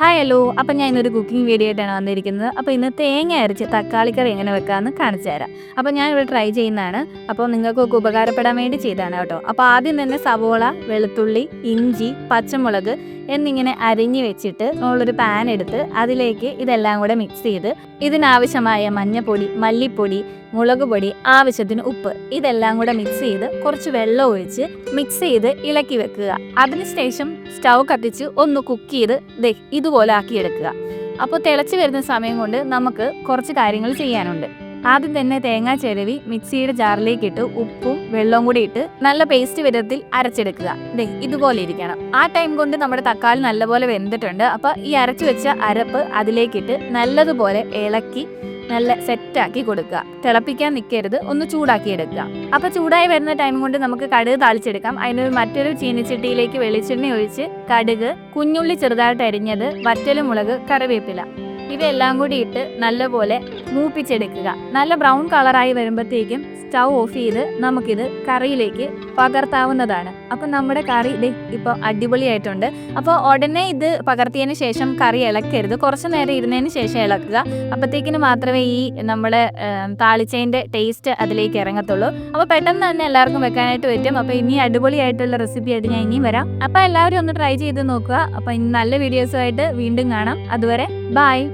Hi hello അപ്പം ഞാൻ ഇന്നൊരു കുക്കിംഗ് വീഡിയോ ആയിട്ടാണ് വന്നിരിക്കുന്നത്. അപ്പോൾ ഇന്ന് തേങ്ങ അരച്ച് തക്കാളിക്കറി എങ്ങനെ വെക്കാമെന്ന് കാണിച്ചു തരാം. അപ്പോൾ ഞാൻ ഇവിടെ ട്രൈ ചെയ്യുന്നതാണ്. അപ്പോൾ നിങ്ങൾക്കൊക്കെ ഉപകാരപ്പെടാൻ വേണ്ടി ചെയ്തതാണ് കേട്ടോ. അപ്പോൾ ആദ്യം തന്നെ സവോള വെളുത്തുള്ളി ഇഞ്ചി പച്ചമുളക് എന്നിങ്ങനെ അരിഞ്ഞ് വെച്ചിട്ട് നമ്മളൊരു പാൻ എടുത്ത് അതിലേക്ക് ഇതെല്ലാം കൂടെ മിക്സ് ചെയ്ത് ഇതിനാവശ്യമായ മഞ്ഞപ്പൊടി മല്ലിപ്പൊടി മുളക് പൊടി ആവശ്യത്തിന് ഉപ്പ് ഇതെല്ലാം കൂടെ മിക്സ് ചെയ്ത് കുറച്ച് വെള്ളം ഒഴിച്ച് മിക്സ് ചെയ്ത് ഇളക്കി വെക്കുക. അതിനുശേഷം സ്റ്റൗ കത്തിച്ച് ഒന്ന് കുക്ക് ചെയ്ത് ദേ ഇതുപോലെ ആക്കിയെടുക്കുക. അപ്പോൾ തിളച്ച് വരുന്ന സമയം കൊണ്ട് നമുക്ക് കുറച്ച് കാര്യങ്ങൾ ചെയ്യാനുണ്ട്. ആദ്യം തന്നെ തേങ്ങാ ചിരവി മിക്സിയുടെ ജാറിലേക്ക് ഇട്ട് ഉപ്പും വെള്ളവും കൂടി ഇട്ട് നല്ല പേസ്റ്റ് വിധത്തിൽ അരച്ചെടുക്കുക. ദേ ഇതുപോലെ ഇരിക്കണം. ആ ടൈം കൊണ്ട് നമ്മുടെ തക്കാളി നല്ലപോലെ വെന്തിട്ടുണ്ട്. അപ്പോൾ ഈ അരച്ചു വെച്ച അരപ്പ് അതിലേക്കിട്ട് നല്ലതുപോലെ ഇളക്കി നല്ല സെറ്റാക്കി കൊടുക്കുക. തിളപ്പിക്കാൻ നിൽക്കരുത് ഒന്ന് ചൂടാക്കി എടുക്കുക അപ്പൊ ചൂടായി വരുന്ന ടൈം കൊണ്ട് നമുക്ക് കടുക് താളിച്ചെടുക്കാം. അതിന് മറ്റൊരു ചീനിച്ചട്ടിയിലേക്ക് വെളിച്ചെണ്ണ ഒഴിച്ച് കടുക് കുഞ്ഞുള്ളി ചെറുതായിട്ട് അരിഞ്ഞത് വറ്റലുമുളക് കറിവേപ്പില. ഇവയെല്ലാം കൂടി ഇട്ട് നല്ലപോലെ മൂപ്പിച്ചെടുക്കുക. നല്ല ബ്രൗൺ കളറായി വരുമ്പോഴത്തേക്കും സ്റ്റൗ ഓഫ് ചെയ്ത് നമുക്കിത് കറിയിലേക്ക് പകർത്താവുന്നതാണ്. അപ്പം നമ്മുടെ കറി ഇതേ ഇപ്പോൾ അടിപൊളിയായിട്ടുണ്ട്. അപ്പോൾ ഉടനെ ഇത് പകർത്തിയതിന് ശേഷം കറി ഇളക്കരുത്. കുറച്ച് നേരം ഇരുന്നതിന് ശേഷം ഇളക്കുക. അപ്പോഴത്തേക്കിന് മാത്രമേ ഈ നമ്മുടെ താളിച്ചതിന്റെ ടേസ്റ്റ് അതിലേക്ക് ഇറങ്ങത്തുള്ളൂ. അപ്പോൾ പെട്ടെന്ന് തന്നെ എല്ലാവർക്കും വെക്കാനായിട്ട് പറ്റും. അപ്പോൾ ഇനി അടിപൊളിയായിട്ടുള്ള റെസിപ്പി ആയിട്ട് ഞാൻ ഇനിയും വരാം. അപ്പോൾ എല്ലാവരും ഒന്ന് ട്രൈ ചെയ്ത് നോക്കുക. അപ്പോൾ ഇനി നല്ല വീഡിയോസുമായിട്ട് വീണ്ടും കാണാം. അതുവരെ ബായ്